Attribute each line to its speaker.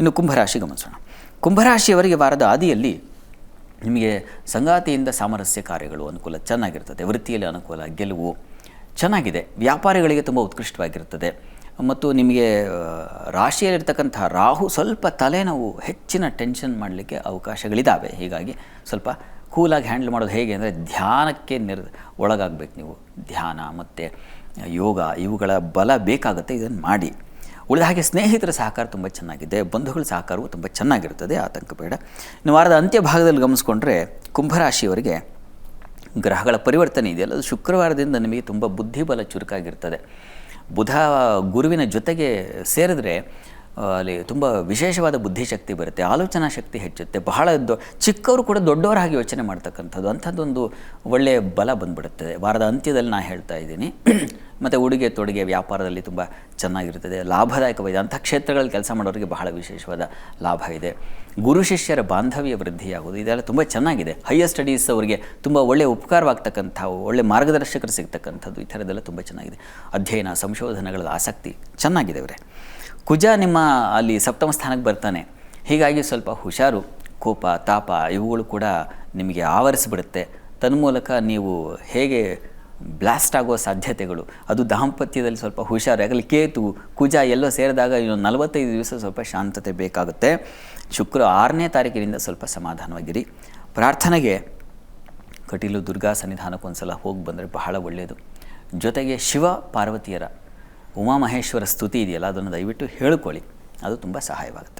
Speaker 1: ಇನ್ನು ಕುಂಭರಾಶಿ ಗಮನಿಸೋಣ. ಕುಂಭರಾಶಿಯವರಿಗೆ ವಾರದ ಆದಿಯಲ್ಲಿ ನಿಮಗೆ ಸಂಗಾತಿಯಿಂದ ಸಾಮರಸ್ಯ ಕಾರ್ಯಗಳು ಅನುಕೂಲ ಚೆನ್ನಾಗಿರ್ತದೆ. ವೃತ್ತಿಯಲ್ಲಿ ಅನುಕೂಲ, ಗೆಲುವು ಚೆನ್ನಾಗಿದೆ. ವ್ಯಾಪಾರಿಗಳಿಗೆ ತುಂಬ ಉತ್ಕೃಷ್ಟವಾಗಿರ್ತದೆ. ಮತ್ತು ನಿಮಗೆ ರಾಶಿಯಲ್ಲಿರ್ತಕ್ಕಂಥ ರಾಹು ಸ್ವಲ್ಪ ತಲೆನೋವು, ಹೆಚ್ಚಿನ ಟೆನ್ಷನ್ ಮಾಡಲಿಕ್ಕೆ ಅವಕಾಶಗಳಿದ್ದಾವೆ ಹೀಗಾಗಿ ಸ್ವಲ್ಪ ಕೂಲಾಗಿ ಹ್ಯಾಂಡಲ್ ಮಾಡೋದು ಹೇಗೆ ಅಂದರೆ ಧ್ಯಾನಕ್ಕೆ ನಿರ್, ಒಳಗಾಗಬೇಕು ನೀವು. ಧ್ಯಾನ, ಮತ್ತು ಯೋಗ ಇವುಗಳ ಬಲ ಬೇಕಾಗುತ್ತೆ. ಇದನ್ನು ಮಾಡಿ. ಉಳಿದ ಹಾಗೆ ಸ್ನೇಹಿತರ ಸಹಕಾರ ತುಂಬ ಚೆನ್ನಾಗಿದೆ, ಬಂಧುಗಳ ಸಹಕಾರವು ತುಂಬ ಚೆನ್ನಾಗಿರ್ತದೆ ಆತಂಕ ಬೇಡ. ಇನ್ನು ವಾರದ ಅಂತ್ಯ ಭಾಗದಲ್ಲಿ ಗಮನಿಸ್ಕೊಂಡ್ರೆ ಕುಂಭರಾಶಿಯವರಿಗೆ ಗ್ರಹಗಳ ಪರಿವರ್ತನೆ ಇದೆಯಲ್ಲ, ಅದು ಶುಕ್ರವಾರದಿಂದ ನಿಮಗೆ ತುಂಬ ಬುದ್ಧಿಬಲ ಚುರುಕಾಗಿರ್ತದೆ. ಬುಧ ಗುರುವಿನ ಜೊತೆಗೆ ಸೇರಿದ್ರೆ ಅಲ್ಲಿ ತುಂಬ ವಿಶೇಷವಾದ ಬುದ್ಧಿಶಕ್ತಿ ಬರುತ್ತೆ, ಆಲೋಚನಾ ಶಕ್ತಿ ಹೆಚ್ಚುತ್ತೆ, ಬಹಳ ದೊ, ಚಿಕ್ಕವರು ಕೂಡ ದೊಡ್ಡವರಾಗಿ ಯೋಚನೆ ಮಾಡ್ತಕ್ಕಂಥದ್ದು, ಅಂಥದ್ದೊಂದು ಒಳ್ಳೆಯ ಬಲ ಬಂದ್ಬಿಡುತ್ತದೆ. ವಾರದ ಅಂತ್ಯದಲ್ಲಿ ನಾನು ಹೇಳ್ತಾ ಇದ್ದೀನಿ. ಮತ್ತು ಉಡುಗೆ ತೊಡುಗೆ ವ್ಯಾಪಾರದಲ್ಲಿ ತುಂಬ ಚೆನ್ನಾಗಿರ್ತದೆ ಲಾಭದಾಯಕವಾಗಿದೆ ಅಂಥ ಕ್ಷೇತ್ರಗಳಲ್ಲಿ ಕೆಲಸ ಮಾಡೋರಿಗೆ ಬಹಳ ವಿಶೇಷವಾದ ಲಾಭ ಇದೆ. ಗುರು ಶಿಷ್ಯರ ಬಾಂಧವ್ಯ ವೃದ್ಧಿಯಾಗೋದು ಇದೆಲ್ಲ ತುಂಬ ಚೆನ್ನಾಗಿದೆ. ಹೈಯರ್ ಸ್ಟಡೀಸ್ ಅವರಿಗೆ ತುಂಬ ಒಳ್ಳೆಯ ಉಪಕಾರವಾಗ್ತಕ್ಕಂಥವು ಒಳ್ಳೆ ಮಾರ್ಗದರ್ಶಕರು ಸಿಗ್ತಕ್ಕಂಥದ್ದು ಈ ಥರದ್ದೆಲ್ಲ ತುಂಬ ಚೆನ್ನಾಗಿದೆ. ಅಧ್ಯಯನ ಸಂಶೋಧನೆಗಳ ಆಸಕ್ತಿ ಚೆನ್ನಾಗಿದೆ ಅವರೇ. ಕುಜ ನಿಮ್ಮ ಅಲ್ಲಿ ಸಪ್ತಮ ಸ್ಥಾನಕ್ಕೆ ಬರ್ತಾನೆ. ಹೀಗಾಗಿ ಸ್ವಲ್ಪ ಹುಷಾರು, ಕೋಪ, ತಾಪ ಇವುಗಳು ಕೂಡ ನಿಮಗೆ ಆವರಿಸಿಬಿಡುತ್ತೆ. ತನ್ಮೂಲಕ ನೀವು ಹೇಗೆ ಬ್ಲಾಸ್ಟ್ ಆಗೋ ಸಾಧ್ಯತೆಗಳು. ಅದು ದಾಂಪತ್ಯದಲ್ಲಿ ಸ್ವಲ್ಪ ಹುಷಾರು ಯಾಕಂದ್ರೆ ಕೇತು, ಕುಜ ಎಲ್ಲೋ ಸೇರಿದಾಗ ಇನ್ನೊಂದು ನಲವತ್ತೈದು ದಿವಸ ಸ್ವಲ್ಪ ಶಾಂತತೆ ಬೇಕಾಗುತ್ತೆ. ಶುಕ್ರ ಆರನೇ ತಾರೀಕಿನಿಂದ ಸ್ವಲ್ಪ ಸಮಾಧಾನವಾಗಿರಿ. ಪ್ರಾರ್ಥನೆಗೆ ಕಟೀಲು ದುರ್ಗಾ ಸನ್ನಿಧಾನಕ್ಕೆ ಒಂದ್ಸಲ ಹೋಗಿ ಬಂದರೆ ಬಹಳ ಒಳ್ಳೆಯದು ಜೊತೆಗೆ ಶಿವ ಪಾರ್ವತಿಯರ ಉಮಾಮಹೇಶ್ವರ ಸ್ತುತಿ ಇದೆಯಲ್ಲ, ಅದನ್ನು ದಯವಿಟ್ಟು ಹೇಳಿಕೊಳ್ಳಿ. ಅದು ತುಂಬ ಸಹಾಯವಾಗುತ್ತೆ.